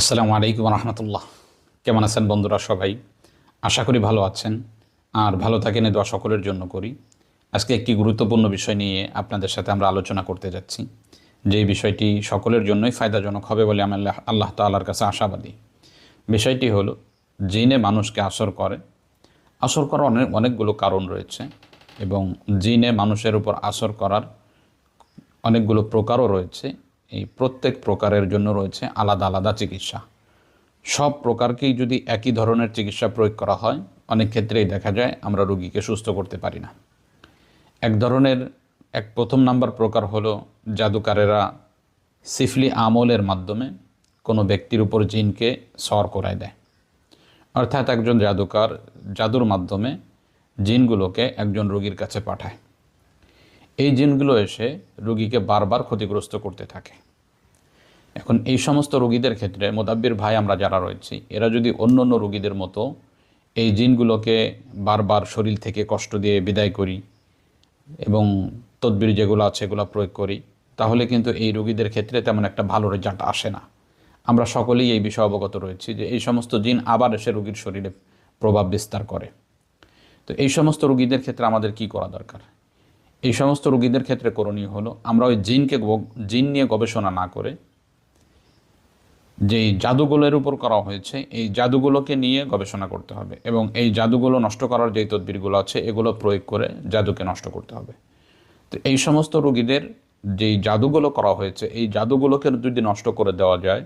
আসসালামু আলাইকুম রহমতুল্লাহ। কেমন আছেন বন্ধুরা সবাই? আশা করি ভালো আছেন। আর ভালো থাকেন দোয়া সকলের জন্য করি। আজকে একটি গুরুত্বপূর্ণ বিষয় নিয়ে আপনাদের সাথে আমরা আলোচনা করতে যাচ্ছি। যে বিষয়টি সকলের জন্যই ফায়দাজনক হবে বলে আমি আল্লাহ তাল্লার কাছে আশাবাদী। বিষয়টি হলো, জিনে মানুষকে আসর করে। আসর করার অনেক অনেকগুলো কারণ রয়েছে এবং জিনে মানুষের উপর আসর করার অনেকগুলো প্রকারও রয়েছে। এই প্রত্যেক প্রকারের জন্য রয়েছে আলাদা আলাদা চিকিৎসা। সব প্রকারকেই যদি একই ধরনের চিকিৎসা প্রয়োগ করা হয়, অনেক ক্ষেত্রেই দেখা যায় আমরা রোগীকে সুস্থ করতে পারি না। এক ধরনের, এক প্রথম নাম্বার প্রকার হলো জাদুকারেরা সিফলি আমলের মাধ্যমে কোনো ব্যক্তির উপর জিনকে সর করায় দেয়। অর্থাৎ একজন জাদুকার জাদুর মাধ্যমে জিনগুলোকে একজন রোগীর কাছে পাঠায়। এই জিনগুলো এসে রোগীকে বারবার ক্ষতিগ্রস্ত করতে থাকে। এখন এই সমস্ত রোগীদের ক্ষেত্রে মোদাব্বির ভাই আমরা যারা রয়েছি, এরা যদি অন্য অন্য রোগীদের মতো এই জিনগুলোকে বারবার শরীর থেকে কষ্ট দিয়ে বিদায় করি এবং তদবির যেগুলো আছে এগুলো প্রয়োগ করি, তাহলে কিন্তু এই রোগীদের ক্ষেত্রে তেমন একটা ভালো রেজাল্ট আসে না। আমরা সকলেই এই বিষয়ে অবগত রয়েছি যে এই সমস্ত জিন আবার এসে রোগীর শরীরে প্রভাব বিস্তার করে। তো এই সমস্ত রোগীদের ক্ষেত্রে আমাদের কি করা দরকার? এই সমস্ত রোগীদের ক্ষেত্রে করণীয় হলো, আমরা ওই জিনকে জিন নিয়ে গবেষণা না করে যেই জাদুগুলোর উপর করা হয়েছে, এই জাদুগুলোকে নিয়ে গবেষণা করতে হবে এবং এই জাদুগুলো নষ্ট করার যেই তদবিরগুলো আছে, এগুলো প্রয়োগ করে জাদুকে নষ্ট করতে হবে। তো এই সমস্ত রোগীদের যেই জাদুগুলো করা হয়েছে, এই জাদুগুলোকে যদি নষ্ট করে দেওয়া যায়,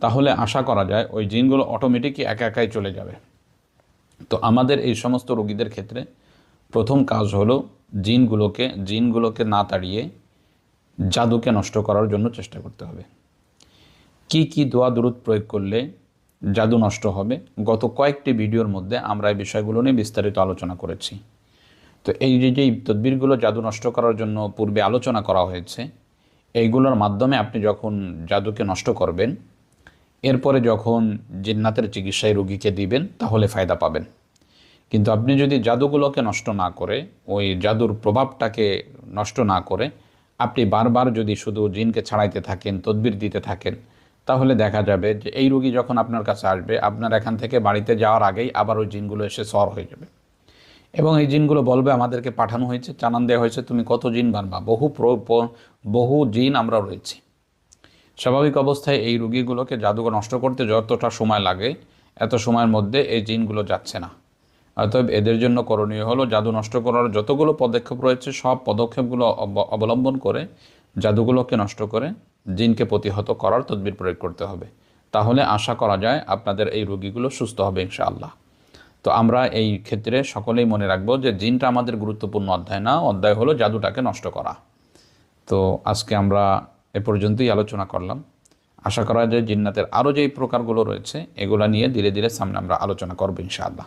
তাহলে আশা করা যায় ওই জিনগুলো অটোমেটিকই একা একাই চলে যাবে। তো আমাদের এই সমস্ত রোগীদের ক্ষেত্রে প্রথম কাজ হলো জিনগুলোকে জিনগুলোকে না তাড়িয়ে জাদুকে নষ্ট করার জন্য চেষ্টা করতে হবে। কি কি দোয়া দূরত প্রয়োগ করলে জাদু নষ্ট হবে? গত কয়েকটি ভিডিওর মধ্যে আমরা এই বিষয়গুলো নিয়ে বিস্তারিত আলোচনা করেছি। তো এই যে যে তদবিরগুলো জাদু নষ্ট করার জন্য পূর্বে আলোচনা করা হয়েছে, এইগুলোর মাধ্যমে আপনি যখন জাদুকে নষ্ট করবেন, এরপরে যখন জিন্নাতের চিকিৎসায় রোগীকে দিবেন, তাহলে ফায়দা পাবেন। কিন্তু আপনি যদি জাদুগুলোকে নষ্ট না করে, ওই জাদুর প্রভাবটাকে নষ্ট না করে, আপনি বারবার যদি শুধু জিনকে ছাড়াইতে থাকেন, তদবির দিতে থাকেন, তাহলে দেখা যাবে যে এই রোগী যখন আপনার কাছে আসবে, আপনার এখান থেকে বাড়িতে যাওয়ার আগেই আবার ওই জিনগুলো এসে সর হয়ে যাবে। এবং এই জিনগুলো বলবে, আমাদেরকে পাঠানো হয়েছে চানান দেওয়া হয়েছে, তুমি কত জিন বানবা? বহু বহু জিন আমরা রয়েছি। স্বাভাবিক অবস্থায় এই রুগীগুলোকে জাদুঘর নষ্ট করতে যতটা সময় লাগে, এত সময়ের মধ্যে এই জিনগুলো যাচ্ছে না। অতএব এদের জন্য করণীয় হলো জাদু নষ্ট করার যতগুলো পদক্ষেপ রয়েছে, সব পদক্ষেপগুলো অব- অবলম্বন করে জাদুগুলোকে নষ্ট করে জিনকে প্রতিহত করার তদবির প্রয়োগ করতে হবে। তাহলে আশা করা যায় আপনাদের এই রোগীগুলো সুস্থ হবে ইনশাআল্লাহ। তো আমরা এই ক্ষেত্রে সকলেই মনে রাখব যে জিনটা আমাদের গুরুত্বপূর্ণ অধ্যায় না, অধ্যায় হলো জাদুটাকে নষ্ট করা। তো আজকে আমরা এ পর্যন্তই আলোচনা করলাম। আশা করা যায় জিন্নাতের আরও যেই প্রকারগুলো রয়েছে, এগুলো নিয়ে ধীরে ধীরে সামনে আমরা আলোচনা করব ইনশাআল্লাহ।